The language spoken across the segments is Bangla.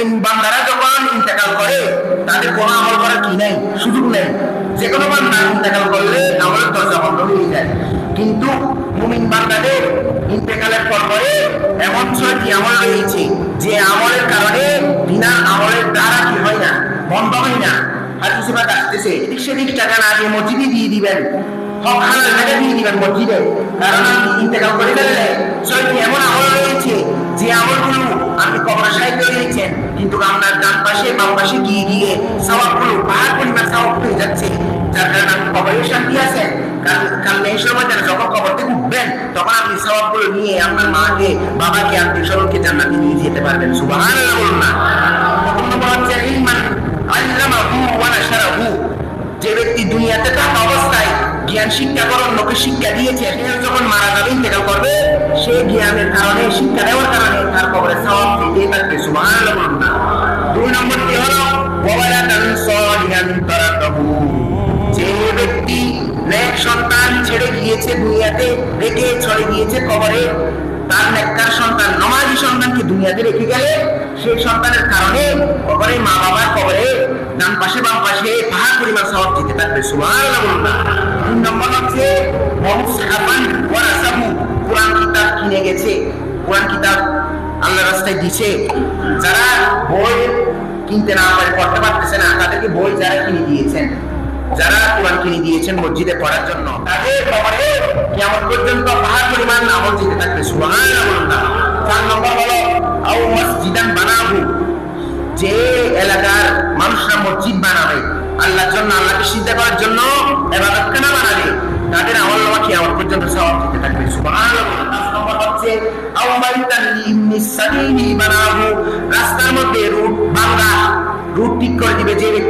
মুমিন বান্দারা যখন ইন্তেকাল করে, তাদের কোনো আমল করার কি নাই, সুযোগ নেই। যে কোনো বান্দা ইন্তেকাল করলে আমলের দরজা বন্ধ হয়ে যায়। কিন্তু মুমিন বান্দাদের ইন্তেকালের পর পরে এমন ছয়টি আমল রয়েছে, যে আমলের কারণে বিনা আমলের দ্বারা কি হয় না, বন্ধ হয় না। আর কিছু বাদ আসতেছে সেদিক টাকা না দিয়ে মসজিদে দিয়ে দিবেন। কারণ যার কারণে কবরের শান্তি আছেন কাল এই সময় যখন কবর থেকে তখন আপনি সবাবগুলো নিয়ে আপনার মাকে, বাবাকে আত্মীয় স্বজনকে জান্নাতে নিয়ে যেতে পারবেন। বলুন না। জ্ঞান শিক্ষা করার লোকে শিক্ষা দিয়েছে সে যখন মারা যাবে ইন্তেকাল করবে। সে জ্ঞানের কারণে শিক্ষা দেওয়ার গিয়েছে, দুনিয়াতে রেখে চলে গিয়েছে কবরে। তার নেককার সন্তান নমাজি সন্তানকে দুনিয়াতে রেখে গেলে, সেই সন্তানের কারণে কবরে মা বাবার কবরে ডান পাশে, বাম পাশে পাহাড় পরিমাণ সওয়াব দিতে সুবহানাল্লাহ। বলুন তিন নম্বর হচ্ছে কোরআন কিতাব কিনে গেছে। কোরআন কিতাব আল্লাহ রাস্তায় দিছে। যারা বই কিনতে না পারে, পড়তে পারতেছে না, তাদেরকে বই যারা কিনে দিয়েছেন যারা কোরআন কিনে দিয়েছেন মসজিদে পড়ার জন্য, তাদের কিয়ামত পর্যন্ত পাহাড় পরিমাণ থাকবে চার নম্বর হলো, আও মসজিদান বানাবু যে এলাকার মানুষরা মসজিদ বানাবে, আল্লাহর জন্য, আল্লাহকে সিদ্ধা করার জন্য এবাদত খানা বানাবে, তাদের আমল নামা কিয়ামত পর্যন্ত সওয়াব দিতে থাকবে রাস্তার মধ্যে রুট ভাঙা রুট ঠিক করে দিবে, যে ব্যক্তি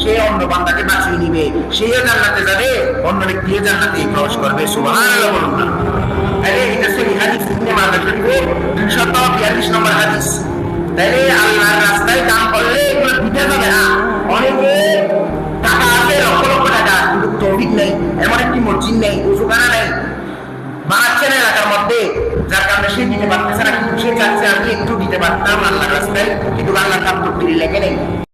সে অন্য বান্দাকে বাঁচিয়ে নিবে। সেও জান্নাতে যাবে, অন্য ব্যক্তিও জান্নাতে প্রবেশ করবে। আরে এটা সেই হাদিস, ইবনে মাজাহ শরীফের 242 নম্বর হাদিস। তাহলে আল্লাহর রাস্তায় করলে এগুলো দিতে না অনেকে টাকা আছে, লক্ষ লক্ষ টাকা, কিন্তু নেই, এমন একটি মসজিদ নেই উজুখানা নেই। বানাচ্ছে না এলাকার মধ্যে, যার কারণে সে দিতে পারতেছে না, কিন্তু সে চাচ্ছে আমি একটু দিতে পারতাম আল্লাহর রাস্তায়, কিন্তু আল্লাহ তো লেগে নেই।